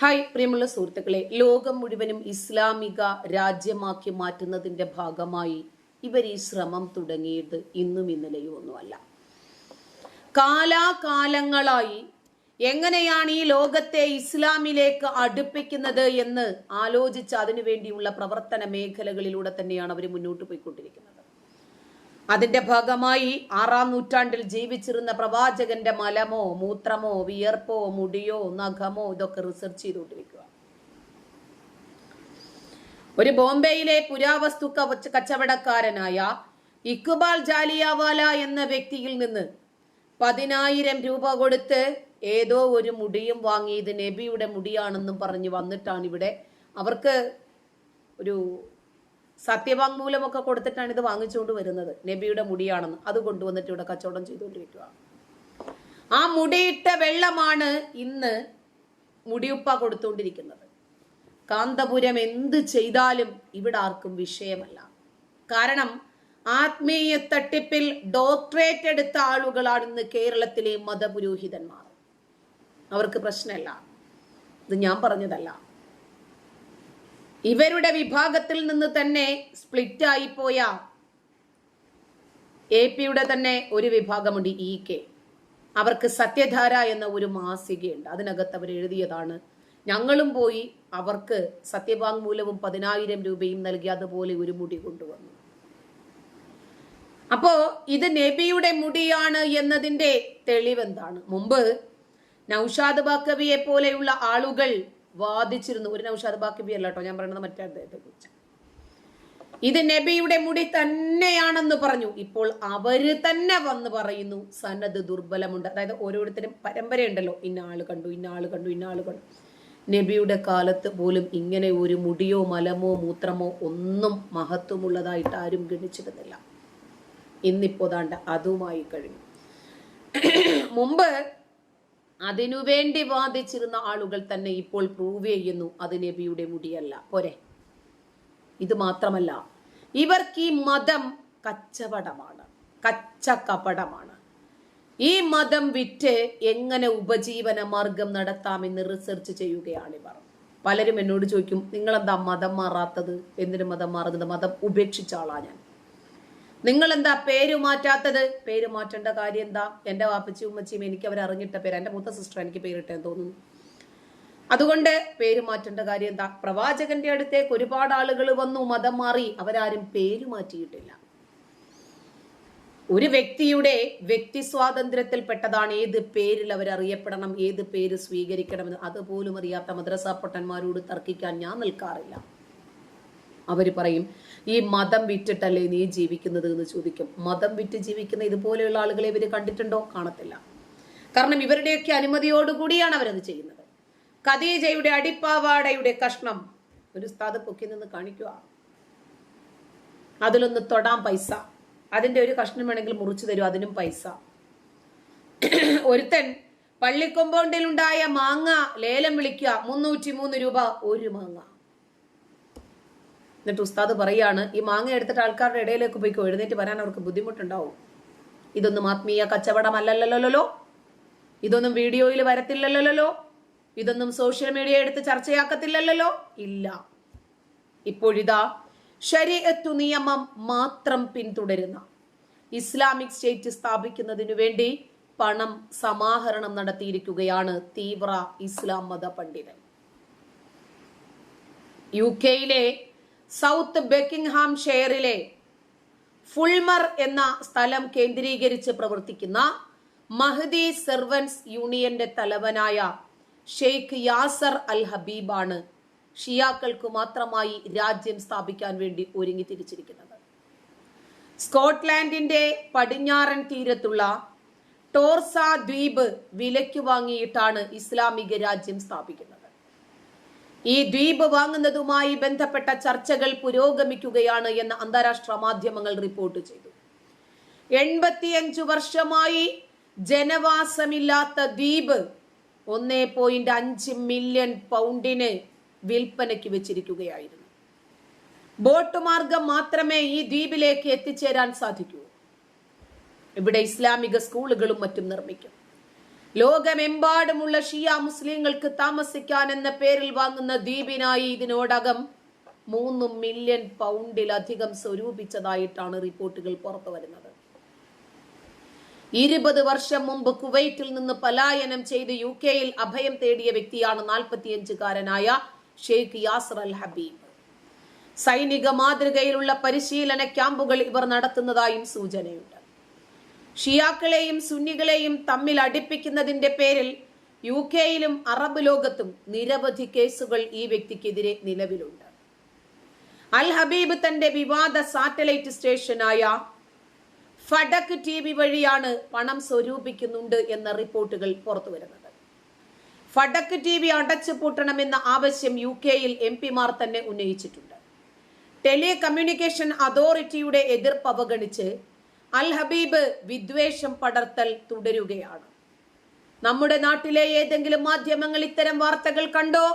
Hi പ്രിയമുള്ള സുഹൃത്തുക്കളെ. ലോകം മുഴുവനും ഇസ്ലാമിക രാജ്യമാക്കി മാറ്റുന്നതിന്റെ ഭാഗമായി ഇവർ ഈ ശ്രമം തുടങ്ങിയത് ഇന്നും ഇന്നലെയും ഒന്നുമല്ല. കാലാകാലങ്ങളായി എങ്ങനെയാണ് ഈ ലോകത്തെ ഇസ്ലാമിലേക്ക് അടുപ്പിക്കുന്നത് എന്ന് ആലോചിച്ച് അതിനുവേണ്ടിയുള്ള പ്രവർത്തന മേഖലകളിലൂടെ തന്നെയാണ് അവർ മുന്നോട്ട് പോയിക്കൊണ്ടിരിക്കുന്നത്. അതിന്റെ ഭാഗമായി ആറാം നൂറ്റാണ്ടിൽ ജീവിച്ചിരുന്ന പ്രവാചകന്റെ മലമോ മൂത്രമോ വിയർപ്പോ മുടിയോ നഖമോ ഇതൊക്കെ റിസർച്ച് ചെയ്തുകൊണ്ടിരിക്കുക ഒരു ബോംബെയിലെ പുരാവസ്തു കച്ചവടക്കാരനായ ഇക്ബാൽ ജാലിയാവാല എന്ന വ്യക്തിയിൽ നിന്ന് പതിനായിരം രൂപ കൊടുത്ത് ഏതോ ഒരു മുടിയും വാങ്ങി ഇത് നബിയുടെ മുടിയാണെന്നും പറഞ്ഞ് വന്നിട്ടാണ് ഇവിടെ അവർക്ക് ഒരു സത്യവാങ്മൂലമൊക്കെ കൊടുത്തിട്ടാണ് ഇത് വാങ്ങിച്ചുകൊണ്ട് വരുന്നത്. നബിയുടെ മുടിയാണെന്ന്. അത് കൊണ്ടുവന്നിട്ട് ഇവിടെ കച്ചവടം ചെയ്തുകൊണ്ടിരിക്കുകയാണ് ആ മുടിയിട്ട വെള്ളമാണ് ഇന്ന് മുടിയുപ്പ കൊടുത്തുകൊണ്ടിരിക്കുന്നത്. കാന്തപുരം എന്ത് ചെയ്താലും ഇവിടെ ആർക്കും വിഷയമല്ല. കാരണം ആത്മീയ തട്ടിപ്പിൽ ഡോക്ടറേറ്റ് എടുത്ത ആളുകളാണ് ഇന്ന് കേരളത്തിലെ മതപുരോഹിതന്മാർ. അവർക്ക് പ്രശ്നമല്ല. ഇത് ഞാൻ പറഞ്ഞതല്ല. ഇവരുടെ വിഭാഗത്തിൽ നിന്ന് തന്നെ സ്പ്ലിറ്റ് ആയിപ്പോയ എ പിയുടെ തന്നെ ഒരു വിഭാഗമുണ്ട് ഇ കെ. അവർക്ക് സത്യധാര എന്ന ഒരു മാസികയുണ്ട്. അതിനകത്ത് അവർ എഴുതിയതാണ് ഞങ്ങളും പോയി അവർക്ക് സത്യവാങ്മൂലവും പതിനായിരം രൂപയും നൽകി അതുപോലെ ഒരു മുടി കൊണ്ടുവന്നു. അപ്പോ ഇത് നബിയുടെ മുടിയാണ് എന്നതിന്റെ തെളിവെന്താണ്? മുമ്പ് നൌഷാദ് ബാക്കവിയെ പോലെയുള്ള ആളുകൾ വാദിച്ചിരുന്നു. ഒരു നൌഷാദ് ബാക്കവി അല്ല കേട്ടോ ഞാൻ പറയുന്നത് മറ്റേ അദ്ദേഹത്തെ കുറിച്ച്. ഇത് നബിയുടെ മുടി തന്നെയാണെന്ന് പറഞ്ഞു. ഇപ്പോൾ അവർ തന്നെ വന്ന് പറയുന്നു സന്നദ് ദുർബലമുണ്ട്. അതായത് ഓരോരുത്തരും പരമ്പരയുണ്ടല്ലോ. ഇന്ന ആൾ കണ്ടു ഇന്ന ആൾ കണ്ടു ഇന്ന ആൾ കണ്ടു. നബിയുടെ കാലത്ത് പോലും ഇങ്ങനെ ഒരു മുടിയോ മലമോ മൂത്രമോ ഒന്നും മഹത്വമുള്ളതായിട്ട് ആരും ഗണിച്ചിരുന്നില്ല. ഇന്നിപ്പോ ദാണ്ട് അതുമായി കഴിഞ്ഞു. മുമ്പ് അതിനുവേണ്ടി വാദിച്ചിരുന്ന ആളുകൾ തന്നെ ഇപ്പോൾ പ്രൂവ് ചെയ്യുന്നു അത് നബിയുടെ മുടിയല്ല. പോരെ? ഇത് മാത്രമല്ല ഇവർക്ക് ഈ മതം കച്ചവടമാണ് കച്ചക്കപടമാണ് ഈ മതം വിറ്റ് എങ്ങനെ ഉപജീവന മാർഗം നടത്താമെന്ന് റിസർച്ച് ചെയ്യുകയാണ് ഇവർ. പലരും എന്നോട് ചോദിക്കും നിങ്ങളെന്താ മതം മാറാത്തത്? എന്തിനു മതം മാറുന്നത്? മതം ഉപേക്ഷിച്ച ആളാ ഞാൻ. നിങ്ങൾ എന്താ പേര് മാറ്റാത്തത്? പേര് മാറ്റേണ്ട കാര്യം എന്താ? എന്റെ വാപ്പച്ചി ഉമ്മച്ചിയും എനിക്ക് അവർ അറിഞ്ഞിട്ട പേര്. എന്റെ മൂത്ത സിസ്റ്റർ എനിക്ക് പേരിട്ടെന്ന് തോന്നുന്നു. അതുകൊണ്ട് പേര് മാറ്റേണ്ട കാര്യം എന്താ? പ്രവാചകന്റെ അടുത്തേക്ക് ഒരുപാട് ആളുകൾ വന്നു മതം മാറി. അവരാരും പേര് മാറ്റിയിട്ടില്ല. ഒരു വ്യക്തിയുടെ വ്യക്തി സ്വാതന്ത്ര്യത്തിൽപ്പെട്ടതാണ് ഏത് പേരിൽ അവർ അറിയപ്പെടണം ഏത് പേര് സ്വീകരിക്കണമെന്ന്. അതുപോലും അറിയാത്ത മദ്രസാ പൊട്ടന്മാരോട് തർക്കിക്കാൻ ഞാൻ നിൽക്കാറില്ല. അവർ പറയും ഈ മതം വിറ്റിട്ടല്ലേ നീ ജീവിക്കുന്നത്? എന്ന് ചോദിക്കും. മതം വിറ്റ് ജീവിക്കുന്ന ഇതുപോലെയുള്ള ആളുകളെ ഇവർ കണ്ടിട്ടുണ്ടോ? കാണത്തില്ല. കാരണം ഇവരുടെയൊക്കെ അനുമതിയോടുകൂടിയാണ് അവരത് ചെയ്യുന്നത്. ഖദീജയുടെ അടിപ്പാവാടയുടെ കഷ്ണം. ഒരു സ്ഥാത് പൊക്കി നിന്ന് കാണിക്കുക. അതിലൊന്ന് തൊടാൻ പൈസ. അതിന്റെ ഒരു കഷ്ണം വേണമെങ്കിൽ മുറിച്ചു തരും അതിനും പൈസ. ഒരുത്തൻ പള്ളി കൊമ്പൗണ്ടിലുണ്ടായ മാങ്ങ ലേലം വിളിക്കുക മുന്നൂറ്റി മൂന്ന് രൂപ ഒരു മാങ്ങ. എന്നിട്ട് ഉസ്താദ് പറയാണ് ഈ മാങ്ങ എടുത്തിട്ട് ആൾക്കാരുടെ ഇടയിലേക്ക് പോയിക്കോ എഴുന്നേറ്റ് വരാൻ അവർക്ക് ബുദ്ധിമുട്ടുണ്ടാവും. ഇതൊന്നും ആത്മീയ കച്ചവടമല്ലല്ലോ ഇതൊന്നും വീഡിയോയിൽ വരത്തില്ലല്ലോ ഇതൊന്നും സോഷ്യൽ മീഡിയ എടുത്ത് ചർച്ചയാക്കത്തില്ലല്ലോ ഇല്ല. ഇപ്പോഴിതാ ശരീരത്തു നിയമം മാത്രം പിന്തുടരുന്ന ഇസ്ലാമിക് സ്റ്റേറ്റ് സ്ഥാപിക്കുന്നതിനു വേണ്ടി പണം സമാഹരണം നടത്തിയിരിക്കുകയാണ് തീവ്ര ഇസ്ലാം മത പണ്ഡിതൻ. യു കെയിലെ സൗത്ത് ബെക്കിംഗ്ഹാം ഷെയറിലെ ഫുൾമർ എന്ന സ്ഥലം കേന്ദ്രീകരിച്ച് പ്രവർത്തിക്കുന്ന മഹദി സെർവൻസ് യൂണിയന്റെ തലവനായ ഷെയ്ഖ് യാസർ അൽ ഹബീബാണ് ഷിയാക്കൾക്ക് മാത്രമായി രാജ്യം സ്ഥാപിക്കാൻ വേണ്ടി ഒരുങ്ങി തിരിച്ചിരിക്കുന്നത്. സ്കോട്ട്ലാൻഡിന്റെ പടിഞ്ഞാറൻ തീരത്തുള്ള ടോർസ ദ്വീപ് വിലയ്ക്ക് വാങ്ങിയിട്ടാണ് ഇസ്ലാമിക രാജ്യം സ്ഥാപിക്കുന്നത്. ഈ ദ്വീപ് വാങ്ങുന്നതുമായി ബന്ധപ്പെട്ട ചർച്ചകൾ പുരോഗമിക്കുകയാണ് എന്ന് അന്താരാഷ്ട്ര മാധ്യമങ്ങൾ റിപ്പോർട്ട് ചെയ്തു. എൺപത്തിയഞ്ചു വർഷമായി ജനവാസമില്ലാത്ത ദ്വീപ് ഒന്നേ പോയിന്റ് അഞ്ച് മില്യൺ പൗണ്ടിന് വിൽപ്പനയ്ക്ക് വെച്ചിരിക്കുകയായിരുന്നു. ബോട്ട് മാർഗം മാത്രമേ ഈ ദ്വീപിലേക്ക് എത്തിച്ചേരാൻ സാധിക്കൂ. ഇവിടെ ഇസ്ലാമിക സ്കൂളുകളും മറ്റും നിർമ്മിക്കും. ലോകമെമ്പാടുമുള്ള ഷിയ മുസ്ലിങ്ങൾക്ക് താമസിക്കാൻ എന്ന പേരിൽ വാങ്ങുന്ന ദ്വീപിനായി ഇതിനോടകം മൂന്ന് മില്യൺ പൗണ്ടിലധികം സ്വരൂപിച്ചതായിട്ടാണ് റിപ്പോർട്ടുകൾ പുറത്തു വരുന്നത് ഇരുപത് വർഷം മുമ്പ് കുവൈറ്റിൽ നിന്ന് പലായനം ചെയ്ത് യു കെയിൽ അഭയം തേടിയ വ്യക്തിയാണ് നാൽപ്പത്തിയഞ്ചുകാരനായ ഷെയ്ഖ് യാസർ അൽ ഹബീബ്. സൈനിക മാതൃകയിലുള്ള പരിശീലന ക്യാമ്പുകൾ ഇവർ നടത്തുന്നതായും സൂചനയുണ്ട്. ഷിയാക്കളെയും സുന്നികളെയും തമ്മിൽ അടുപ്പിക്കുന്നതിന്റെ പേരിൽ യു കെയിലും അറബ് ലോകത്തും നിരവധി കേസുകൾ ഈ വ്യക്തിക്കെതിരെ നിലവിലുണ്ട്. അൽ ഹബീബ് തന്റെ വിവാദ സാറ്റലൈറ്റ് സ്റ്റേഷനായ ഫഡക് ടി വി വഴിയാണ് പണം സ്വരൂപിക്കുന്നുണ്ട് എന്ന റിപ്പോർട്ടുകൾ പുറത്തു വരുന്നത് ഫഡക് ടി വി അടച്ചു പൂട്ടണമെന്ന ആവശ്യം യു കെയിൽ എം പിമാർ തന്നെ ഉന്നയിച്ചിട്ടുണ്ട്. ടെലികമ്മ്യൂണിക്കേഷൻ അതോറിറ്റിയുടെ എതിർപ്പ് അവഗണിച്ച് അൽ ഹബീബ് വിദ്വേഷം പടർത്തൽ തുടരുകയാണ്. നമ്മുടെ നാട്ടിലെ ഏതെങ്കിലും മാധ്യമങ്ങൾ ഇത്തരം വാർത്തകൾ കണ്ടോ?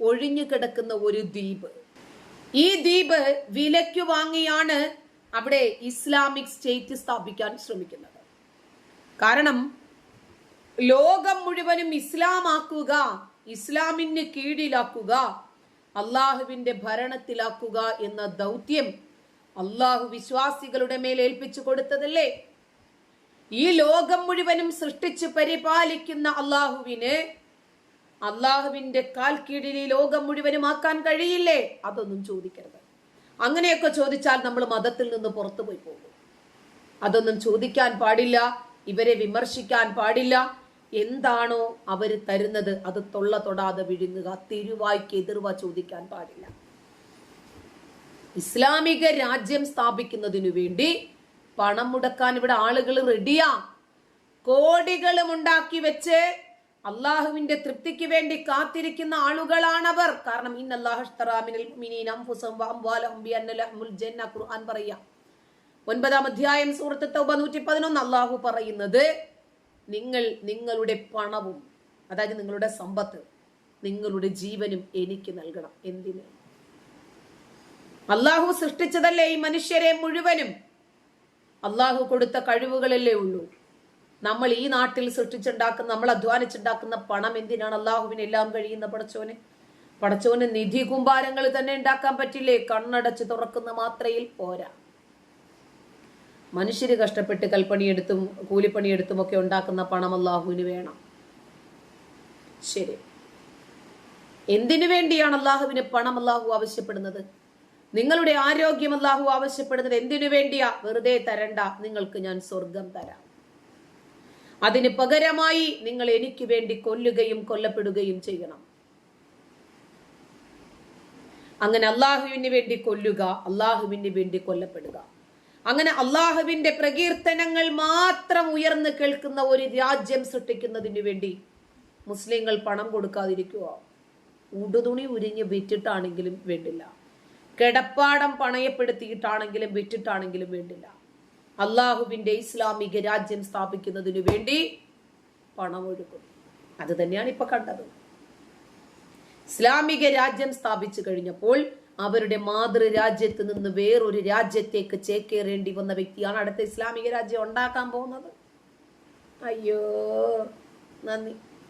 ഒഴിഞ്ഞു കിടക്കുന്ന ഒരു ദ്വീപ്. ഈ ദ്വീപ് വിലയ്ക്ക് വാങ്ങിയാണ് അവിടെ ഇസ്ലാമിക് സ്റ്റേറ്റ് സ്ഥാപിക്കാൻ ശ്രമിക്കുന്നത്. കാരണം ലോകം മുഴുവനും ഇസ്ലാമാക്കുക ഇസ്ലാമിന് കീഴിലാക്കുക അള്ളാഹുവിന്റെ ഭരണത്തിലാക്കുക എന്ന ദൗത്യം അള്ളാഹു വിശ്വാസികളുടെ മേൽ ഏൽപ്പിച്ചു കൊടുത്തതല്ലേ? ഈ ലോകം മുഴുവനും സൃഷ്ടിച്ച് പരിപാലിക്കുന്ന അള്ളാഹുവിന് അള്ളാഹുവിന്റെ കാൽ കീഴിൽ ഈ ലോകം മുഴുവനും ആക്കാൻ കഴിയില്ലേ? അതൊന്നും ചോദിക്കരുത്. അങ്ങനെയൊക്കെ ചോദിച്ചാൽ നമ്മൾ മതത്തിൽ നിന്ന് പുറത്തു പോയി പോകും. അതൊന്നും ചോദിക്കാൻ പാടില്ല ഇവരെ വിമർശിക്കാൻ പാടില്ല. എന്താണോ അവർ തരുന്നത് അത് തൊള്ള തൊടാതെ വിഴുങ്ങുക തിരുവായ്ക്ക് എതിർവ ചോദിക്കാൻ പാടില്ല. ഇസ്ലാമിക രാജ്യം സ്ഥാപിക്കുന്നതിനു വേണ്ടി പണം മുടക്കാൻ ഇവിടെ ആളുകൾ റെഡിയാ കോടികളും ഉണ്ടാക്കി വെച്ച് അള്ളാഹുവിന്റെ തൃപ്തിക്ക് വേണ്ടി കാത്തിരിക്കുന്ന ആളുകളാണവർ. കാരണം ഖുർആൻ പറയാം ഒൻപതാം അധ്യായം സൂറത്ത് തൗബ നൂറ്റി പതിനൊന്ന് അള്ളാഹു പറയുന്നത് നിങ്ങൾ നിങ്ങളുടെ പണവും അതായത് നിങ്ങളുടെ സമ്പത്ത് നിങ്ങളുടെ ജീവനും എനിക്ക് നൽകണം. എന്തിന്? അള്ളാഹു സൃഷ്ടിച്ചതല്ലേ ഈ മനുഷ്യരെ മുഴുവനും? അള്ളാഹു കൊടുത്ത കഴിവുകളല്ലേ ഉള്ളൂ. നമ്മൾ ഈ നാട്ടിൽ സൃഷ്ടിച്ചുണ്ടാക്കുന്ന നമ്മൾ അധ്വാനിച്ചുണ്ടാക്കുന്ന പണം എന്തിനാണ് അള്ളാഹുവിന് എല്ലാം കഴിയുന്ന പടച്ചോന്? പടച്ചോന് നിധി കുമ്പാരങ്ങൾ തന്നെ ഉണ്ടാക്കാൻ പറ്റില്ലേ? കണ്ണടച്ച് തുറക്കുന്ന മാത്രയിൽ പോരാ. മനുഷ്യര് കഷ്ടപ്പെട്ട് കൽപ്പണിയെടുത്തും കൂലിപ്പണിയെടുത്തും ഒക്കെ ഉണ്ടാക്കുന്ന പണം അള്ളാഹുവിന് വേണം. ശരി. എന്തിനു വേണ്ടിയാണ് അള്ളാഹുവിന് പണം അള്ളാഹു ആവശ്യപ്പെടുന്നത്? നിങ്ങളുടെ ആരോഗ്യം അല്ലാഹു ആവശ്യപ്പെടുന്നത് എന്തിനു വേണ്ടിയാ? വെറുതെ തരണ്ട. നിങ്ങൾക്ക് ഞാൻ സ്വർഗം തരാം. അതിന് പകരമായി നിങ്ങൾ എനിക്ക് വേണ്ടി കൊല്ലുകയും കൊല്ലപ്പെടുകയും ചെയ്യണം. അങ്ങനെ അള്ളാഹുവിന് വേണ്ടി കൊല്ലുക അള്ളാഹുവിന് വേണ്ടി കൊല്ലപ്പെടുക. അങ്ങനെ അള്ളാഹുവിന്റെ പ്രകീർത്തനങ്ങൾ മാത്രം ഉയർന്നു കേൾക്കുന്ന ഒരു രാജ്യം സൃഷ്ടിക്കുന്നതിന് വേണ്ടി മുസ്ലിങ്ങൾ പണം കൊടുക്കാതിരിക്കുക ഉടുതുണി ഉരിഞ്ഞ് വിറ്റിട്ടാണെങ്കിലും വേണ്ടില്ല. കിടപ്പാടം പണയപ്പെടുത്തിയിട്ടാണെങ്കിലും വിറ്റിട്ടാണെങ്കിലും വേണ്ടില്ല. അള്ളാഹുവിന്റെ ഇസ്ലാമിക രാജ്യം സ്ഥാപിക്കുന്നതിനു വേണ്ടി പണമൊഴുക്കും അത് തന്നെയാണ് ഇപ്പൊ കണ്ടത്. ഇസ്ലാമിക രാജ്യം സ്ഥാപിച്ചു കഴിഞ്ഞപ്പോൾ അവരുടെ മാതൃരാജ്യത്ത് നിന്ന് വേറൊരു രാജ്യത്തേക്ക് ചേക്കേറേണ്ടി വന്ന വ്യക്തിയാണ് അടുത്ത ഇസ്ലാമിക രാജ്യം ഉണ്ടാക്കാൻ പോകുന്നത്. അയ്യോ നന്ദി.